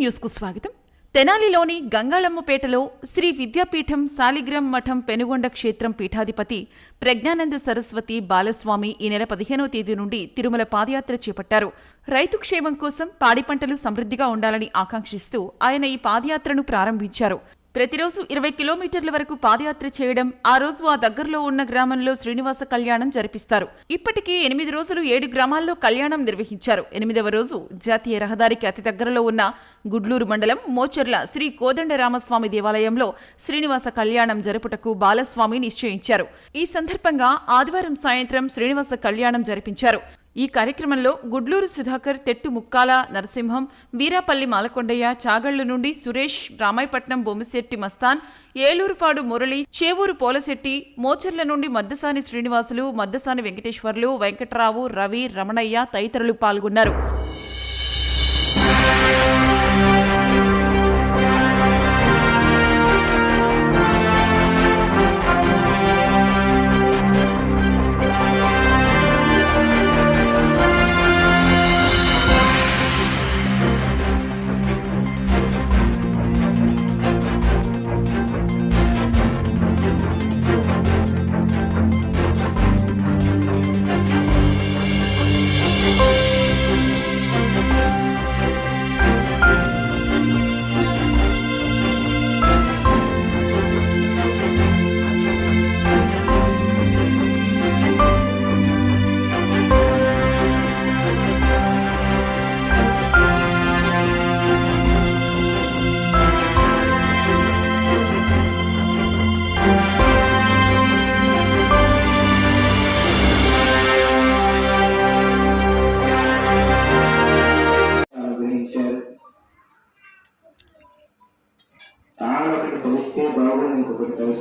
న్యూస్కు స్వాగతం. తెనాలిలోని గంగాళమ్మపేటలో శ్రీ విద్యాపీఠం సాలిగ్రామ్ మఠం పెనుగొండ క్షేత్రం పీఠాధిపతి ప్రజ్ఞానంద సరస్వతి బాలస్వామి ఈ నెల పదిహేనవ తేదీ నుండి తిరుమల పాదయాత్ర చేపట్టారు. రైతు క్షేమం కోసం పాడి పంటలు సమృద్ధిగా ఉండాలని ఆకాంక్షిస్తూ ఆయన ఈ పాదయాత్రను ప్రారంభించారు. ప్రతిరోజు ఇరవై కిలోమీటర్ల వరకు పాదయాత్ర చేయడం ఆ రోజు ఆ దగ్గరలో ఉన్న గ్రామంలో శ్రీనివాస కళ్యాణం జరిపిస్తారు. ఇప్పటికీ ఎనిమిది రోజులు ఏడు గ్రామాల్లో కళ్యాణం నిర్వహించారు. ఎనిమిదవ రోజు జాతీయ రహదారికి అతి దగ్గరలో ఉన్న గుడ్లూరు మండలం మోచర్ల శ్రీ కోదండరామస్వామి దేవాలయంలో శ్రీనివాస కళ్యాణం జరుపుటకు బాలస్వామి నిశ్చయించారు. ఈ సందర్భంగా ఆదివారం సాయంత్రం శ్రీనివాస కళ్యాణం జరిపించారు. ఈ కార్యక్రమంలో గుడ్లూరు సుధాకర్ తెట్టు ముక్కాల నరసింహం వీరాపల్లి మాలకొండయ్య చాగళ్ళ నుండి సురేష్ రామాయపట్నం బొమ్మిశెట్టి మస్తాన్ ఏలూరుపాడు మురళి చేవూరు పోలశెట్టి మోచర్ల నుండి మద్దసాని శ్రీనివాసులు మద్దసాని వెంకటేశ్వర్లు వెంకట్రావు రవి రమణయ్య తదితరులు పాల్గొన్నారు.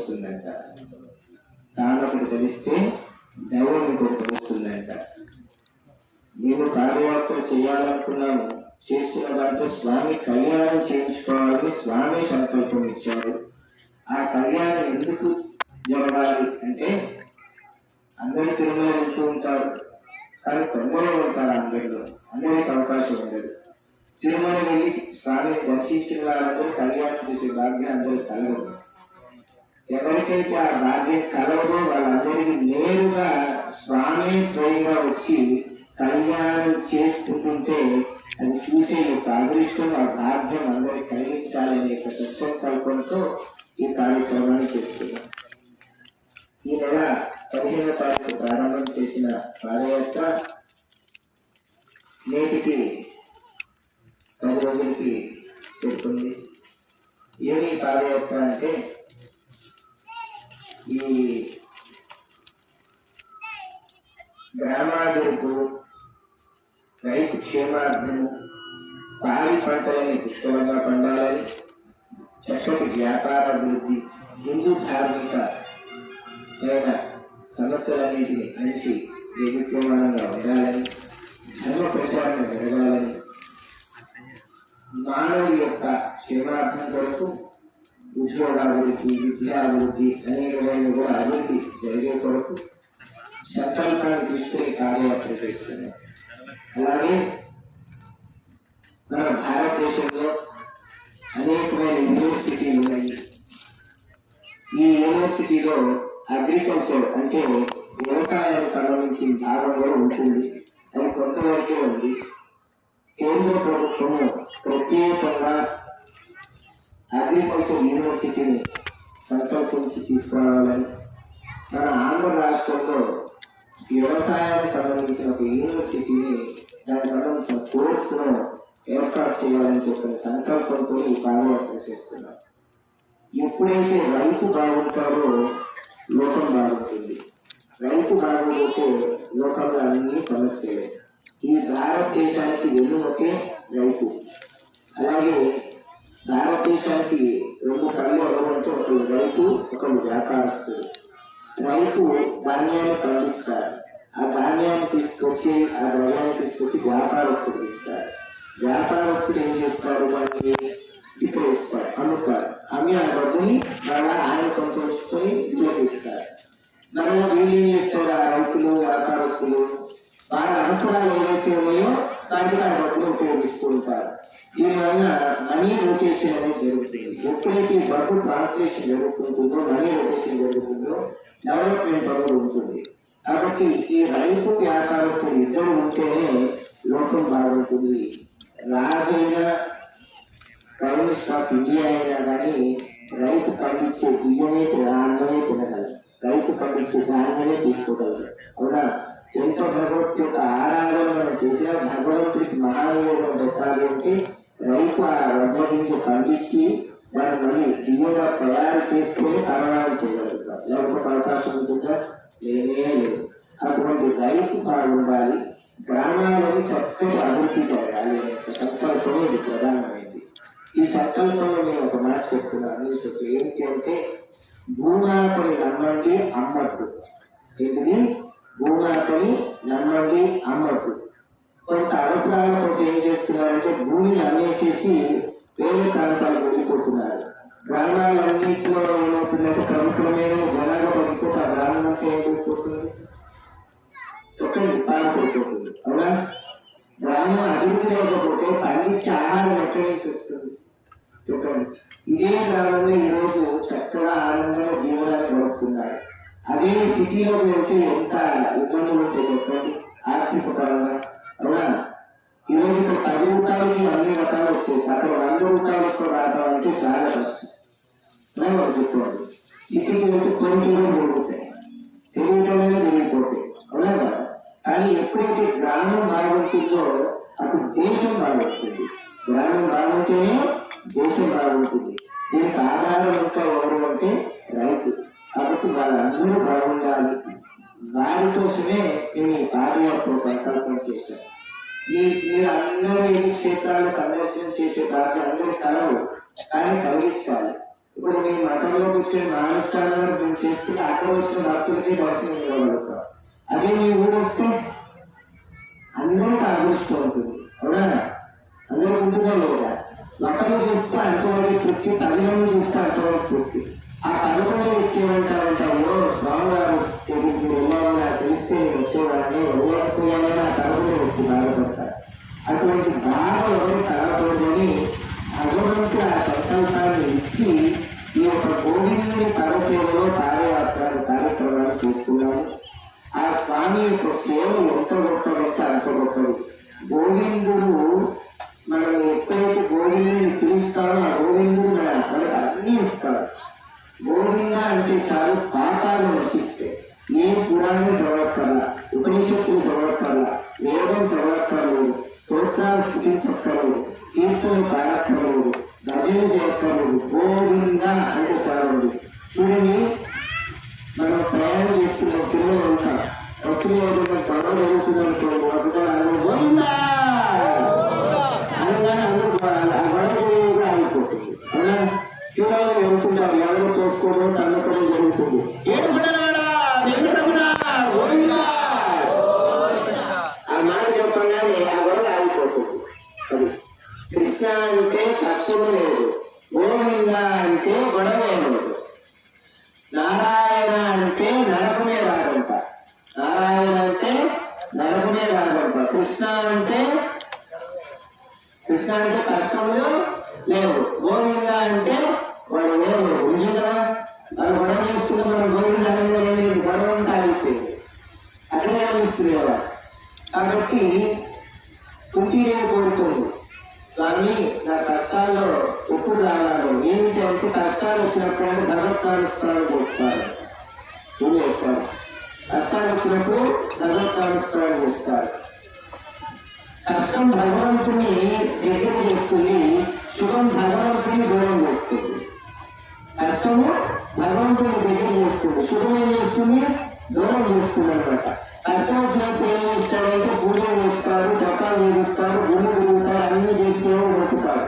తెలుస్తుందంట కలుస్తుందంట తాను కలిస్తే దైవం ఇంకోటి తెలుస్తుందంట మేము పాదయాత్ర చేయాలనుకున్నాము చేస్తున్న దాంట్లో స్వామి కళ్యాణం చేయించుకోవాలని స్వామి సంకల్పం ఇచ్చారు ఆ కళ్యాణం ఎందుకు జరగాలి అంటే అందరూ తిరుమల వెళ్తూ ఉంటారు. కానీ తొందరలో ఉంటారు అందరిలో. అందరికి అవకాశం ఉండదు. తిరుమల వెళ్ళి స్వామిని దర్శించిన వాళ్ళందరూ కళ్యాణం చేసే భాగ్యం అందరూ కలగదు. ఎవరికైతే ఆ భాగ్యం కలవదో వాళ్ళందరికీ నేరుగా స్వామి స్వయంగా వచ్చి కళ్యాణం చేసుకుంటుంటే అది చూసే ఒక అదృష్టం ఆ భాగ్యం అందరికి కలిగించాలనే ఒక సత్సంకల్పంతో ఈ కార్యక్రమాన్ని చేస్తున్నాం. ఈ నెల పదిహేనవ తారీఖు ప్రారంభం చేసిన పాదయాత్ర నేటికి పది రోజులకి చెప్తుంది ఏమి పాదయాత్ర అంటే పాడి పంటలని పుష్కలంగా పండాలని చక్కటి వ్యాపార అభివృద్ధి హిందూ ధార్మిక అయిన సమస్యలన్నిటిని అణిచి ప్రభుత్వమానంగా ఉండాలని ధర్మ ప్రచారం జరగాలని మానవుడి యొక్క క్షేమార్థం కొరకు ఉద్యోగాభివృద్ధి విద్యాభివృద్ధి అనేకమైన కూడా అభివృద్ధి జరిగే కొరకు సంకల్పాన్ని తీసుకుని కార్యయాత్ర చేస్తున్నాం అలాగే మన భారతదేశంలో అనేకమైన యూనివర్సిటీలు ఉన్నాయి. ఈ యూనివర్సిటీలో అగ్రికల్చర్ అంటే వ్యవసాయానికి సంబంధించిన భాగంలో ఉంటుంది. అది కొంతవరకే ఉంది. కేంద్ర ప్రభుత్వం ప్రత్యేకంగా అగ్రికల్చర్ యూనివర్సిటీని సంకల్పించి తీసుకురావాలని మన ఆంధ్ర రాష్ట్రంలో వ్యవసాయానికి సంబంధించిన ఒక యూనివర్సిటీని దానికి సంబంధించిన కోర్సును ఏర్పాటు చేయాలని చెప్పిన సంకల్పంతో ఈ పాదయాత్ర చేస్తున్నాం ఎప్పుడైతే రైతు బాగుంటారో లోకం బాగుంటుంది. రైతు బాగుంటే లోకంలో అన్ని సమస్యలే. ఈ భారతదేశానికి వెన్నుమకే రైతు. అలాగే భారతదేశానికి రెండు కళ్ళు అవ్వడంతో ఒకరు రైతు ఒకరు వ్యాపారస్తుడు. రైతు ధాన్యాన్ని పండిస్తారు. ఆ ధాన్యాన్ని తీసుకొచ్చి ఆ ద్రవ్యాన్ని తీసుకొచ్చి వ్యాపారస్తుడు ఇస్తారు. వ్యాపారస్తులు ఏం చేస్తారు దాన్ని విక్రయిస్తారు అమ్ముతారు. అమ్మి ఆ డబ్బుని మళ్ళా ఆయన సంతోషించుకొని వినియోగిస్తారు. మళ్ళీ వీళ్ళు ఏం చేస్తారు? ఆ రైతులు వ్యాపారస్తులు వారి అవసరాలు ఏవైతే ఉన్నాయో దానికి ఆ డబ్బులు ఉపయోగిస్తూ ఉంటారు. దీనివల్ల మనీ రొటేషన్ అనేది జరుగుతుంది. ఎప్పుడైతే డబ్బు ట్రాన్స్లేషన్ జరుగుతుంటుందో మనీ రొటేషన్ జరుగుతుందో డెవలప్మెంట్ అనేది ఉంటుంది. కాబట్టి ఈ రైతు వ్యాపారస్తులు ఇద్దరు ఉంటేనే లోకం బాగుంటుంది. రాజైనా ప్రైమ్ మినిస్టర్ ఆఫ్ ఇండియా అయినా కానీ రైతు పండించే బియ్యమే ధాన్యమే తినగలరు. రైతు పండించే ధాన్యమే తీసుకోగలరు. అవునా? ఎంతో భగవత్ యొక్క ఆరాధన మనం చేసిన భగవంతుడికి మహానివేదం పెట్టాలి అంటే రైతు ఆ వడ్ల నుంచి పండించి దాన్ని మళ్ళీ బియ్యంగా తయారు చేసుకొని కరణాలు చేయగలుగుతారు లేకపోతే అవకాశం ఉంటుందా? లేనే లేదు. అటువంటి రైతు బాగుండాలి. గ్రామాలను చక్కటి అభివృద్ధి జరగాలి అనే ఒక ఇది ప్రధానమైంది ఈ సంకల్పంలో నేను ఒక మాట చెప్తున్నాను. ఇది ఏంటి అంటే భూమాతని నమ్మండి అమ్మద్దు. ఏంటిది? భూమాతని నమ్మండి అమ్మద్దు. కొంత అవసరాల కోసం ఏం చేస్తున్నారంటే భూమిని అమ్మేసేసి వేరే ప్రాంతాలకు వెళ్ళిపోతున్నారు. గ్రామాలన్నింటిలో ఏమవుతుందంటే క్రమక్రమేణ జనాభా తగ్గిపోతే గ్రామం ఏం అయిపోతుంది లేకపోతే ఆహారం ఎక్కడి నుంచి వస్తుంది ఇదే కాలంలో ఈరోజు చక్కగా ఆనందంగా జీవనాన్ని గడుపుతున్నారు. అదే సిటీలో వెళ్తే ఎంత ఇబ్బందులు ఉంటాయి చెప్పండి. ఆర్థిక పరంగా. అవునా? ఈరోజు ఇక్కడ పది రూపాయలకి అన్ని రకాలు వచ్చేసి అక్కడ వంద రూపాయలకు రావడం అంటే చాలా కష్టం. అవునా చెప్పండి. సిటీకి వెళ్తే కొంచెం దొరుకుతాయి తెలియటమే తెలియపోతాయి అవునా? కానీ ఎప్పుడైతే గ్రామం బాగుంటుందో అప్పుడు దేశం బాగుంటుంది గ్రామం బాగుంటేనే దేశం బాగుంటుంది దీనికి సాధారణ ఇంకా ఎవరు అంటే రైతు. కాబట్టి వాళ్ళందరూ బాగుండాలి. వారి కోసమే మేము ఈ పాదయాత్ర సంకల్పం చేశాం ఈ మీరు అందరూ ఈ క్షేత్రాలు సందర్శనం చేసే దాంట్లో అందరూ కలవు కానీ కలిగించాలి ఇప్పుడు మీ మతంలో కూర్చొని మానుష్ఠానంలో మేము చేసుకుని అక్కడ వచ్చిన భక్తులకి దర్శనం ఇవ్వగలుగుతాం అదే మీ ఊరు వస్తే అందరికీ అదృష్టం ఉంటుంది అవునా? అందరూ ఉంటుందా లేదా ఒకరు చూస్తే అంతవరకు తృప్తి తల్లిదండ్రులు చూస్తే అంతవరకు తృప్తి. ఆ పదకొండు ఇచ్చేమంటారంటారు స్వామి గారు వెళ్ళాలని తెలిస్తే వచ్చేవాడిని. వెళ్ళకపోయాలని ఆ పదకొండు వచ్చి బాధపడతారు. అటువంటి బాధ ఎవరు కలగకూడదని భగవంతుడు ఆ సంకల్పాన్ని ఇచ్చి ఈ యొక్క గోవిందుని పరసేవలో పాదయాత్ర కార్యక్రమాలు చేసుకున్నాము ఆ స్వామి యొక్క సేవ ఎంత గొప్ప అంత గొప్పది గోవిందుడు మనం ఎప్పుడైతే గోవిందుని పిలుస్తామో ఆ గోవిందుడు మన మనకు అన్ని ఇస్తాడు. గోవింద అంటే చాలు పాఠాలు నశిస్తే ఏ పురాణం చదవక్కర్లా ఉపనిషత్తులు చదవక్కర్లా వేదం చదవక్కర్లు స్తోత్రాలు స్థుతించక్కర్లు కీర్తనలు పాడక్కర్లు భజన చేయక్కర్లు గోవింద అంటే చాలండి. చూడండి బస్సులో ఏదైనా గొడవ జరుగుతుంది అనగానే అందరూ కూడా ఆగిపోతుంది ఎవరు జరుగుతుంది ఆ మాట చెప్పగానే ఆ గొడవ ఆగిపోతుంది. అది కృష్ణ అంటే కష్టం లేదు గోవింద అంటే గొడవ లేదు నారాయణ అంటే నరకమే రాగంట నారాయణ అంటే నరకమే రాగంట కృష్ణ అంటే కృష్ణ అంటే కష్టములు లేవు గోవింద అంటే వాడు లేవు నిజం కదా వాళ్ళు గొడవ చేసుకున్న మనం గోవింద అనేది గొడవ అంతా అయిపోయింది అట్లనే అనిపిస్తుంది కదా కాబట్టి కుంటీదేవి కోరుతుంది. స్వామి నా కష్టాల్లో ఉప్పు రావాలి ఏమిటి కష్టాలు వచ్చినప్పుడు అంటే భగవత్కానుష్ఠానం చేస్తారు ఏం చేస్తారు. కష్టాలు వచ్చినప్పుడు భగవత్కానుష్ఠానం చేస్తారు కష్టం భగవంతుని దగ్గర చేస్తుంది. సుఖం భగవంతుని దూరం చేస్తుంది. కష్టము భగవంతుని దగ్గర చేస్తుంది. సుఖం ఏం చేస్తుంది? దూరం చేస్తుంది కష్టం వచ్చినప్పుడు ఏం చేస్తాడంటే పూజలు చేస్తారు జపాలు చేస్తారు గుళ్ళు తిరుగుతారు అన్ని చేస్తూ మొక్కుతారు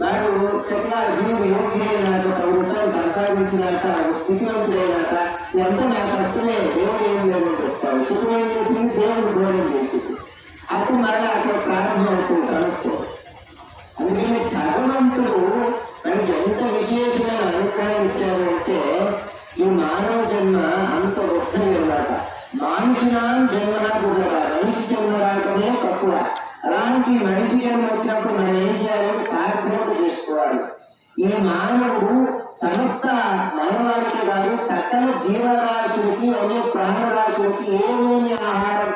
వాడు చక్కగా జీవుడు యోగ్యుడైనాక పది రూపాయలు సంపాదించినాక స్థితివంతుడైనాక ఎంత నా కష్టమే దేవుడు ఏం లేదని చెప్తాడు సుఖం ఏం చేసింది దేవుడు దూరం చేసింది అప్పుడు మరలా అక్కడ ప్రారంభం అవుతుంది సమస్య. అందుకని భగవంతుడు మనకి ఎంత విశేషమైన అనుగ్రహం ఇచ్చారంటే ఈ మానవ జన్మ అంత గొప్పది అన్నమాట జన్మనా దుర్లభ మనిషి జన్మ రావటమే తక్కువ. అలాంటి మనిషి జన్మ వచ్చినప్పుడు మనం ఏం చేయాలి? కార్యక్రమం చేసుకోవాలి. ఈ మానవుడు సమస్త మానవాళికి కాదు సకల జీవరాశులకి మరియు ప్రాణరాశులకి ఏమేమి ఆహారం